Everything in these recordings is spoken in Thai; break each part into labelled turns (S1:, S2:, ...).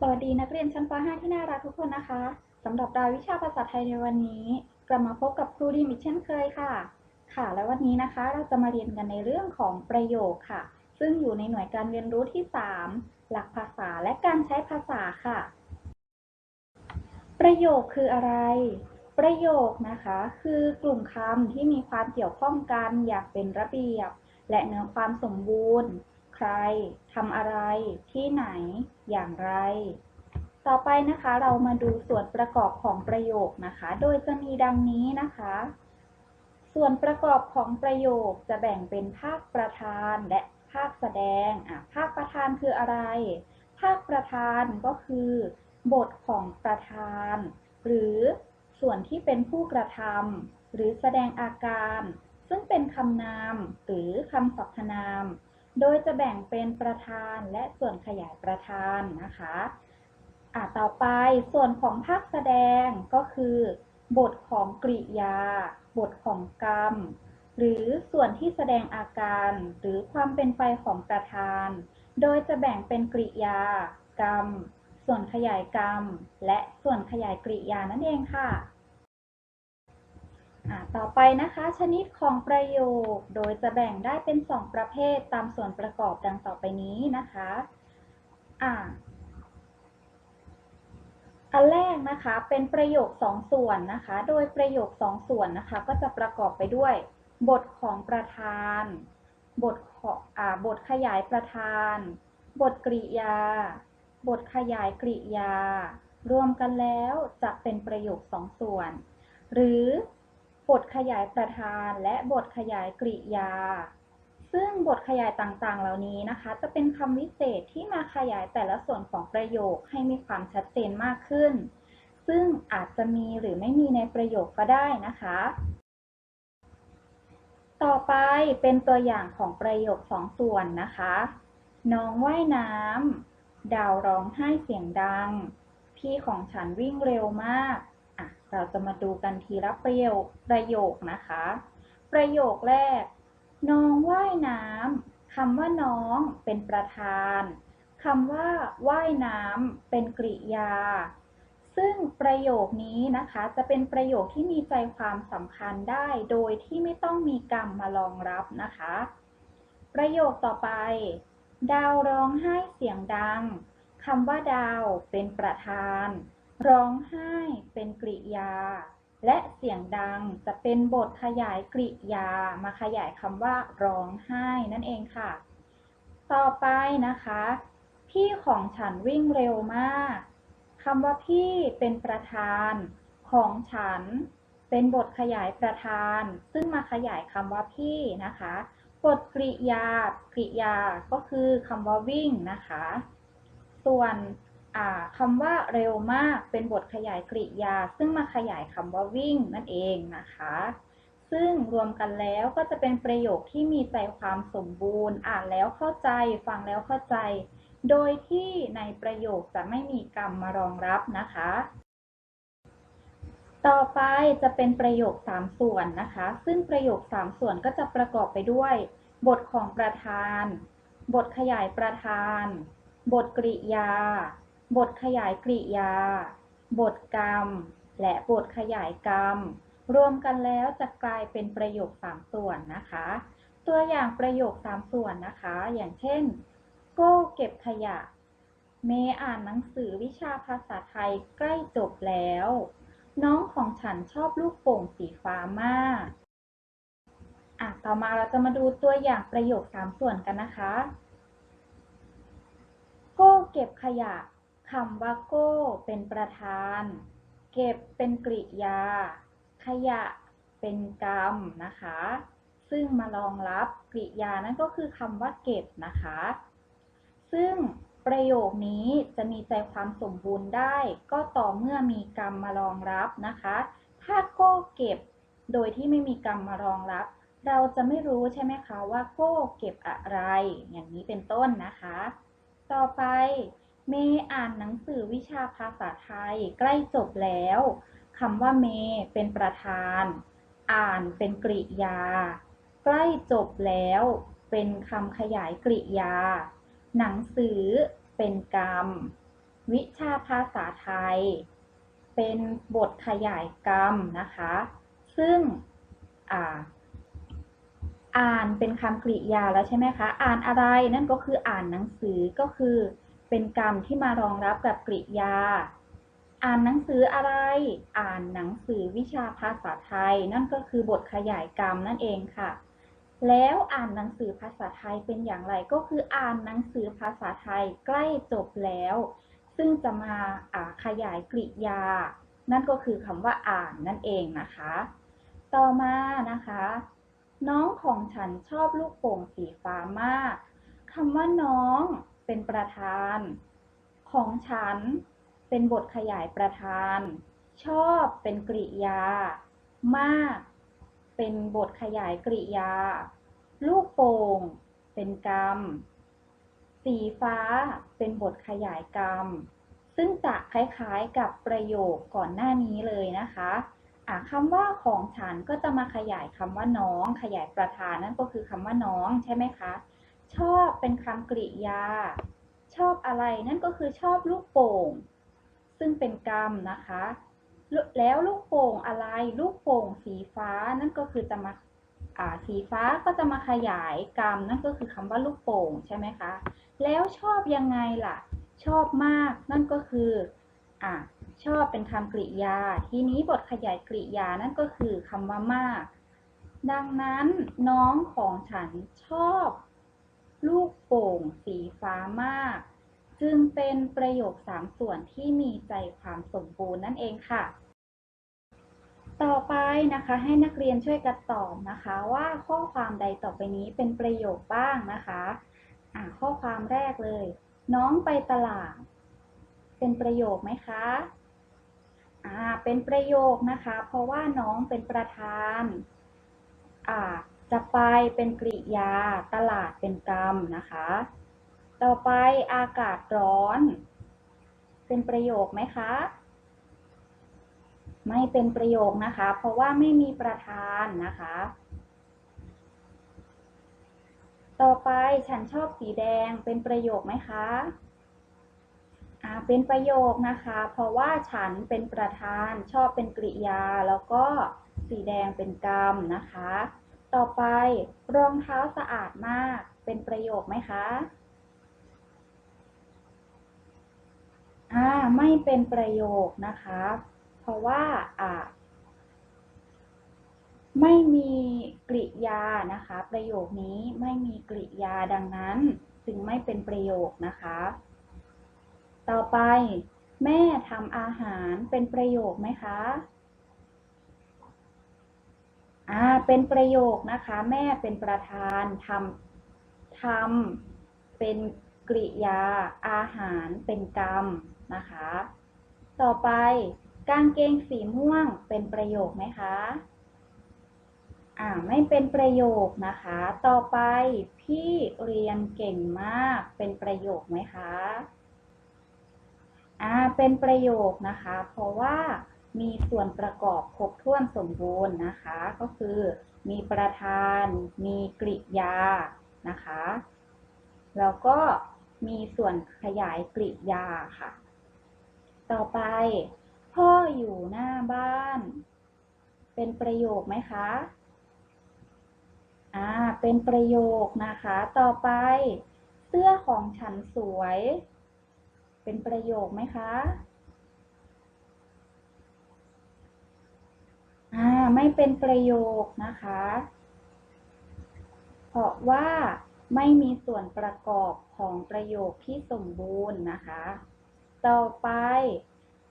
S1: สวัสดีนักเรียนชั้นป .5 ที่น่ารักทุกคนนะคะสำหรับรายวิชาภาษาไทยในวันนี้กลับมาพบกับครูดีมอีกเช่นเคยค่ะ ค่ะ และวันนี้นะคะเราจะมาเรียนกันในเรื่องของประโยคค่ะ ซึ่งอยู่ในหน่วยการเรียนรู้ที่ 3 หลักภาษาและการใช้ภาษาค่ะ ประโยคคืออะไร ประโยคนะคะ คือกลุ่มคำที่มีความเกี่ยวข้องกันอย่างเป็นระเบียบ และเนื้อความสมบูรณ์ รทำอะไร ที่ไหน อย่างไร ต่อไปนะคะ เรามาดูส่วนประกอบของประโยคนะคะ โดยจะมีดังนี้นะคะ ส่วนประกอบของประโยคจะแบ่งเป็นภาคประธานและภาคแสดงอะภาคประธานคืออะไร ภาคประธานก็คือ บทของประธาน หรือส่วนที่เป็นผู้กระทำหรือแสดงอาการ ซึ่งเป็นคำนามหรือคำสรรพนาม โดยจะแบ่งเป็นประธานและส่วนขยายประธานนะคะอะต่อไปส่วนของภาคแสดงก็คือ บทของกริยา บทของกรรม หรือส่วนที่แสดงอาการ หรือความเป็นไปของประธาน โดยจะแบ่งเป็นกริยา กรรม ส่วนขยายกรรม และส่วนขยายกริยานั่นเองค่ะ ต่อไปนะคะ ชนิดของประโยค โดยจะแบ่งได้เป็น 2 ประเภทตามส่วนประกอบดังต่อไปนี้นะคะอ่าอันแรกนะคะเป็นประโยค 2 ส่วนนะคะ โดยประโยค 2 ส่วนนะคะ ก็จะประกอบไปด้วย บทของประธาน บทของอ่าบทขยายประธาน บทกริยา บทขยายกริยา รวมกันแล้วจะเป็นประโยค 2 ส่วน หรือ บทขยายประธานและบทขยายกริยา ซึ่งบทขยายต่างๆ เหล่านี้นะคะ จะเป็นคำวิเศษที่มาขยายแต่ละส่วนของประโยคให้มีความชัดเจนมากขึ้น ซึ่งอาจจะมีหรือไม่มีในประโยคก็ได้นะคะ ต่อไปเป็นตัวอย่างของประโยคสองส่วนนะคะ น้องว่ายน้ำดาวร้องไห้เสียงดัง พี่ของฉันวิ่งเร็วมาก เราจะมาดูกันทีละประโยคประโยคนะคะ ประโยคแรก น้องว่ายน้ำคำว่าน้องเป็นประธานคำว่าว่ายน้ำเป็นกริยา ซึ่งประโยคนี้นะคะจะเป็นประโยคที่มีใจความสำคัญได้โดยที่ไม่ต้องมีกรรมมารองรับนะคะ ประโยคต่อไป ดาวร้องไห้เสียงดังคำว่าดาวเป็นประธาน ร้องไห้เป็นกริยา และเสียงดังจะเป็นบทขยายกริยา มาขยายคำว่าร้องไห้นั่นเองค่ะ ต่อไปนะคะ พี่ของฉันวิ่งเร็วมากคำว่าพี่เป็นประธาน ของฉัน เป็นบทขยายประธาน ซึ่งมาขยายคำว่าพี่นะคะบทกริยากริยาก็คือคำว่าวิ่งนะคะ ส่วน คำว่าเร็วมากเป็นบทขยายกริยา ซึ่งมาขยายคำว่าวิ่งนั่นเองนะคะ ซึ่งรวมกันแล้วก็จะเป็นประโยคที่มีใจความสมบูรณ์ อ่านแล้วเข้าใจ ฟังแล้วเข้าใจ โดยที่ในประโยคจะไม่มีกรรมมารองรับนะคะ ต่อไปจะเป็นประโยค 3 ส่วนนะคะ ซึ่งประโยค 3 ส่วนก็จะประกอบไปด้วย บทของประธาน บทขยายประธาน บทกริยา บทขยายกริยา บทกรรม และบทขยายกรรม รวมกันแล้วจะกลายเป็นประโยค 3 ส่วนนะคะ ตัวอย่างประโยค 3 ส่วนนะคะ อย่างเช่น โก้เก็บขยะ เมย์อ่านหนังสือวิชาภาษาไทยใกล้จบแล้ว น้องของฉันชอบลูกโป่งสีฟ้ามากอะต่อมาเราจะมาดูตัวอย่างประโยค 3 ส่วนกันนะคะ โก้เก็บขยะ คำว่าโก้ เป็นประธาน เก็บเป็นกริยา ขยะเป็นกรรมนะคะ ซึ่งมารองรับกริยานั่นก็คือคำว่าเก็บนะคะ ซึ่งประโยคนี้จะมีใจความสมบูรณ์ได้ ก็ต่อเมื่อมีกรรมมารองรับนะคะ ถ้าโก้เก็บโดยที่ไม่มีกรรมมารองรับ เราจะไม่รู้ใช่ไหมคะว่าโก้เก็บอะไร อย่างนี้เป็นต้นนะคะ ต่อไป เมย์อ่านหนังสือวิชาภาษาไทยใกล้จบแล้วคำว่าเมย์เป็นประธาน อ่านเป็นกริยา ใกล้จบแล้ว เป็นคำขยายกริยา หนังสือเป็นกรรม วิชาภาษาไทย เป็นบทขยายกรรมนะคะ ซึ่งอ่าอ่านเป็นคำกริยาแล้วใช่ไหมคะ อ่านอะไรนั่นก็คืออ่านหนังสือก็คือ เป็นกรรมที่มารองรับกับกริยา อ่านหนังสืออะไร อ่านหนังสือวิชาภาษาไทย นั่นก็คือบทขยายกรรมนั่นเองค่ะ แล้วอ่านหนังสือภาษาไทยเป็นอย่างไรก็คืออ่านหนังสือภาษาไทยใกล้จบแล้ว ซึ่งจะมาาขยายกริยา นั่นก็คือคำว่าอ่านนั่นเองนะคะ ต่อมานะคะ น้องของฉันชอบลูกโป่งสีฟ้ามากคำว่าน้อง เป็นประธาน ของฉัน เป็นบทขยายประธาน ชอบเป็นกริยา มาก เป็นบทขยายกริยา ลูกโป่ง เป็นกรรม สีฟ้า เป็นบทขยายกรรม ซึ่งจะคล้ายๆกับประโยคก่อนหน้านี้เลยนะคะอะคำว่าของฉันก็จะมาขยายคำว่าน้อง ขยายประธานนั่นก็คือคำว่าน้องใช่ไหมคะ ชอบเป็นคำกริยา ชอบอะไรนั่นก็คือชอบลูกโป่ง ซึ่งเป็นกรรมนะคะ แล้วลูกโป่งอะไร ลูกโป่งสีฟ้านั่นก็คือจะมาสีฟ้าก็จะมาขยายกรรมนั่นก็คือคำว่าลูกโป่งใช่ไหมคะ แล้วชอบยังไงล่ะ ชอบมากนั่นก็คืออ่าชอบเป็นคำกริยา ทีนี้บทขยายกริยานั่นก็คือคำว่ามาก ดังนั้นน้องของฉันชอบ ลูกโป่งสีฟ้ามาก จึงเป็นประโยคสามส่วนที่มีใจความสมบูรณ์นั่นเองค่ะ ต่อไปนะคะให้นักเรียนช่วยกันตอบนะคะว่าข้อความใดต่อไปนี้เป็นประโยคบ้างนะคะอ่าข้อความแรกเลย น้องไปตลาด เป็นประโยคไหมคะอ่าเป็นประโยคนะคะ เพราะว่าน้องเป็นประธานอ่า จะไปเป็นกริยา ตลาดเป็นกรรมนะคะ ต่อไปอากาศร้อน เป็นประโยคไหมคะ ไม่เป็นประโยคนะคะ เพราะว่าไม่มีประธานนะคะ ต่อไปฉันชอบสีแดงเป็นประโยคไหมคะอ่าเป็นประโยคนะคะ เพราะว่าฉันเป็นประธานชอบเป็นกริยา แล้วก็สีแดงเป็นกรรมนะคะ ต่อไป รองเท้าสะอาดมาก เป็นประโยคไหมคะ อ่า ไม่เป็นประโยคนะคะ เพราะว่า อ่า ไม่มีกริยานะคะ ประโยคนี้ไม่มีกริยาดังนั้น จึงไม่เป็นประโยคนะคะ ต่อไป แม่ทำอาหารเป็นประโยคไหมคะ อ่าเป็นประโยคนะคะ แม่เป็นประธานทำทำเป็นกริยา อาหารเป็นกรรมนะคะ ต่อไปกางเกงสีม่วงเป็นประโยคไหมคะอ่าไม่เป็นประโยคนะคะ ต่อไปพี่เรียนเก่งมากเป็นประโยคไหมคะอ่าเป็นประโยคนะคะ เพราะว่า มีส่วนประกอบครบถ้วนสมบูรณ์นะคะ ก็คือมีประธาน มีกริยานะคะ แล้วก็มีส่วนขยายกริยาค่ะ ต่อไป พ่ออยู่หน้าบ้าน เป็นประโยคไหมคะอ่าเป็นประโยคนะคะ ต่อไป เสื้อของฉันสวย เป็นประโยคไหมคะ อ่า ไม่เป็นประโยคนะคะ เพราะว่าไม่มีส่วนประกอบของประโยคที่สมบูรณ์นะคะ ต่อไป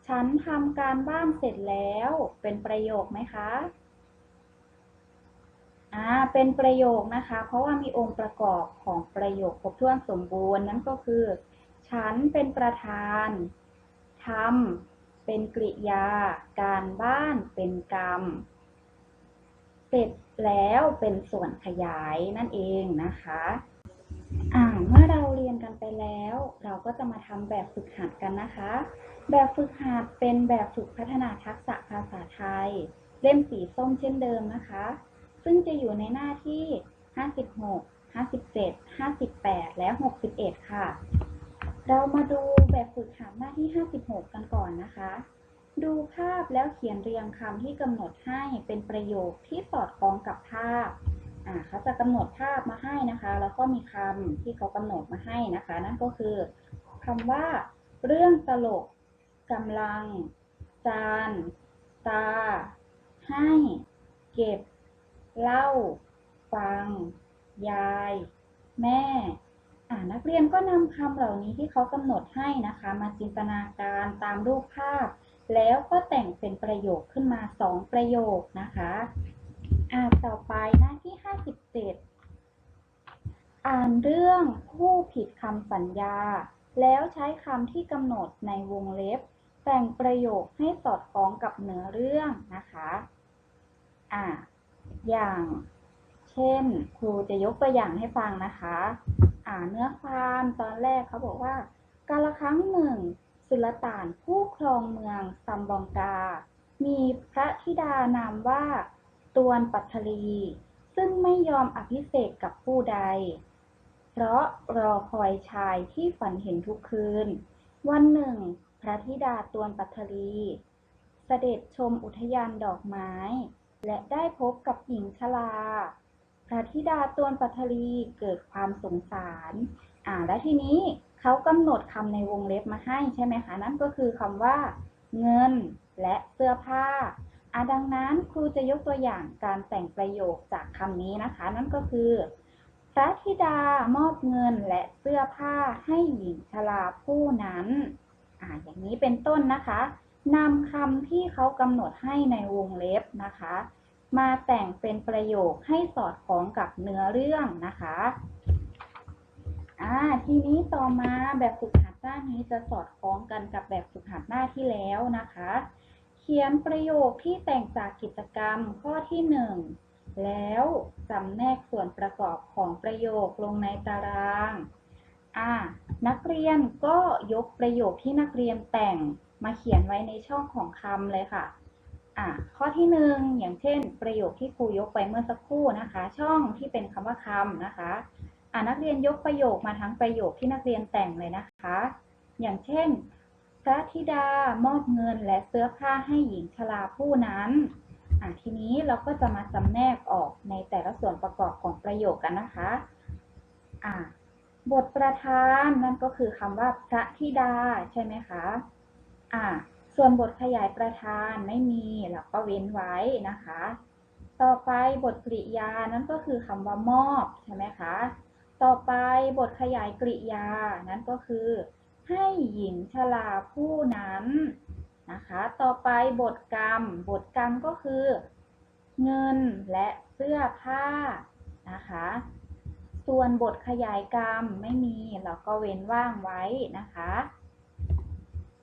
S1: ฉันทำการบ้านเสร็จแล้วเป็นประโยคไหมคะอ่าเป็นประโยคนะคะ เพราะว่ามีองค์ประกอบของประโยคครบถ้วนสมบูรณ์นั่นก็คือ ฉันเป็นประธานทำเป็นกริยา การบ้านเป็นกรรม เสร็จแล้วเป็นส่วนขยายนั่นเองนะคะอ่าเมื่อเราเรียนกันไปแล้ว เราก็จะมาทำแบบฝึกหัดกันนะคะ แบบฝึกหัดเป็นแบบฝึกพัฒนาทักษะภาษาไทย เล่มสีส้มเช่นเดิมนะคะ ซึ่งจะอยู่ในหน้าที่ 56 57 58 และ 61 ค่ะ เรามาดูแบบฝึกหัดหน้าที่ 56 กันก่อนนะคะ ดูภาพแล้วเขียนเรียงคำที่กำหนดให้เป็นประโยคที่สอดคล้องกับภาพอ่าเขาจะกำหนดภาพมาให้นะคะ แล้วก็มีคำที่เขากำหนดมาให้นะคะ นั่นก็คือคำว่า เรื่องตลกกำลัง จาน ตา ให้ เก็บ เล่า ฟัง ยาย แม่อ่านักเรียนก็นำคำเหล่านี้ที่เขากำหนดให้นะคะ มาจินตนาการตามรูปภาพ แล้วก็แต่งเป็นประโยคขึ้นมาสองประโยคนะคะอ่าต่อไปหน้าที่ 57 อ่านเรื่องผู้ผิดคำสัญญา แล้วใช้คำที่กำหนดในวงเล็บ แต่งประโยคให้สอดคล้องกับเนื้อเรื่องนะคะอ่าอย่างเช่น ครูจะยกตัวอย่างให้ฟังนะคะ อ่าเนื้อความตอนแรกเขาบอกว่า กาละครั้งหนึ่ง สุลต่านผู้ครองเมืองซัมบองกา มีพระธิดานามว่าตวนปัทลี ซึ่งไม่ยอมอภิเษกกับผู้ใด เพราะรอคอยชายที่ฝันเห็นทุกคืน วันหนึ่ง พระธิดาตวนปัทลี เสด็จชมอุทยานดอกไม้ และได้พบกับหญิงชราพระธิดาตวนปัทลีเกิดความสงสาร อ่าและทีนี้ เขากำหนดคำในวงเล็บมาให้ใช่ไหมคะ นั่นก็คือคำว่า เงินและเสื้อผ้าอาดังนั้นครูจะยกตัวอย่างการแต่งประโยคจากคำนี้นะคะ นั่นก็คือ พระธิดามอบเงินและเสื้อผ้าให้หญิงชราผู้นั้นอ่าอย่างนี้เป็นต้นนะคะนำคำที่เขากำหนดให้ในวงเล็บนะคะ มาแต่งเป็นประโยคให้สอดคล้องกับเนื้อเรื่องนะคะ อ่าทีนี้ต่อมาแบบฝึกหัดหน้านี้จะสอดคล้องกันกับแบบฝึกหัดหน้าที่แล้วนะคะ เขียนประโยคที่แต่งจากกิจกรรมข้อที่หนึ่งแล้วจำแนกส่วนประกอบของประโยคลงในตารางอ่านักเรียนก็ยกประโยคที่นักเรียนแต่งมาเขียนไว้ในช่องของคำเลยค่ะอ่าข้อที่หนึ่งอย่างเช่น ประโยคที่ครูยกไปเมื่อสักครู่นะคะ ช่องที่เป็นคำว่าคำนะคะ อ่านักเรียนยกประโยคมาทั้งประโยคที่นักเรียนแต่งเลยนะคะ อย่างเช่น พระธิดามอบเงินและเสื้อผ้าให้หญิงชราผู้นั้นอ่าทีนี้เราก็จะมาจำแนกออกในแต่ละส่วนประกอบของประโยคกันนะคะอ่าบทประธานนั่นก็คือคำว่าพระธิดาใช่ไหมคะอ่าส่วนบทขยายประธานไม่มีเราก็เว้นไว้นะคะ ต่อไปบทกริยานั่นก็คือคำว่ามอบใช่ไหมคะ ต่อไปบทขยายกริยา นั่นก็คือ ให้หญิงชราผู้นั้นนะคะ ต่อไปบทกรรม บทกรรมก็คือ เงินและเสื้อผ้านะคะ ส่วนบทขยายกรรมไม่มีเราก็เว้นว่างไว้นะคะ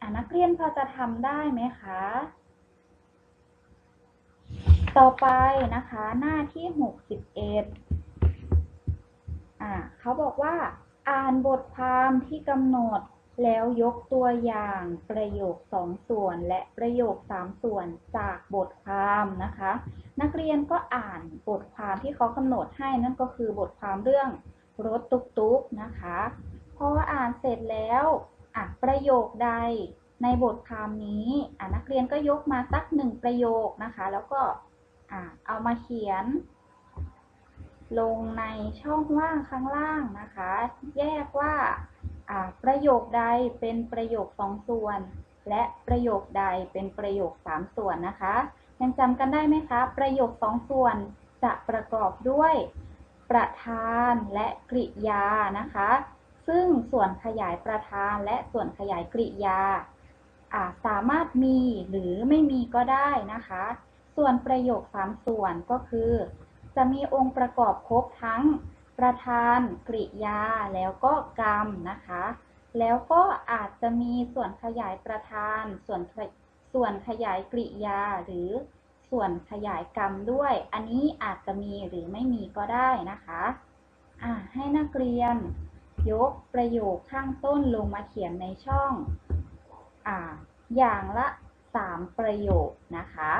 S1: อะนักเรียนพอจะทำได้ไหมคะ ต่อไปนะคะหน้าที่ 61 อ่าเขาบอกว่า อ่านบทความที่กำหนดแล้วยกตัวอย่างประโยคสองส่วน และประโยคสามส่วนจากบทความนะคะ นักเรียนก็อ่านบทความที่เขากำหนดให้นั่นก็คือบทความเรื่องรถตุกๆนะคะ พออ่านเสร็จแล้วอะประโยคใดในบทความนี้อะนักเรียนก็ยกมาสักหนึ่งประโยคนะคะ แล้วก็อะเอามาเขียน ลงในช่องว่างข้างล่างนะคะ แยกว่าประโยคใดเป็นประโยคสองส่วน และประโยคใดเป็นประโยคสามส่วนนะคะยังจำกันได้ไหมคะ ประโยคสองส่วนจะประกอบด้วยประธานและกริยานะคะ ซึ่งส่วนขยายประธานและส่วนขยายกริยาสามารถมีหรือไม่มีก็ได้นะคะ ส่วนประโยคสามส่วนก็คือ จะมีองค์ประกอบครบทั้งประธานกริยาแล้วก็กรรมนะคะ แล้วก็อาจจะมีส่วนขยายประธาน ส่วนส่วนขยายกริยาหรือส่วนขยายกรรมด้วย อันนี้อาจจะมีหรือไม่มีก็ได้นะคะให้นักเรียน ยกประโยคข้างต้นลงมาเขียนในช่องออย่างละ 3 ประโยคนะคะ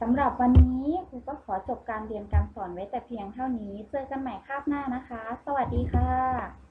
S1: สำหรับวันนี้ครูก็ขอจบการเรียนการสอนไว้แต่เพียงเท่านี้ เจอกันใหม่คาบหน้านะคะ สวัสดีค่ะ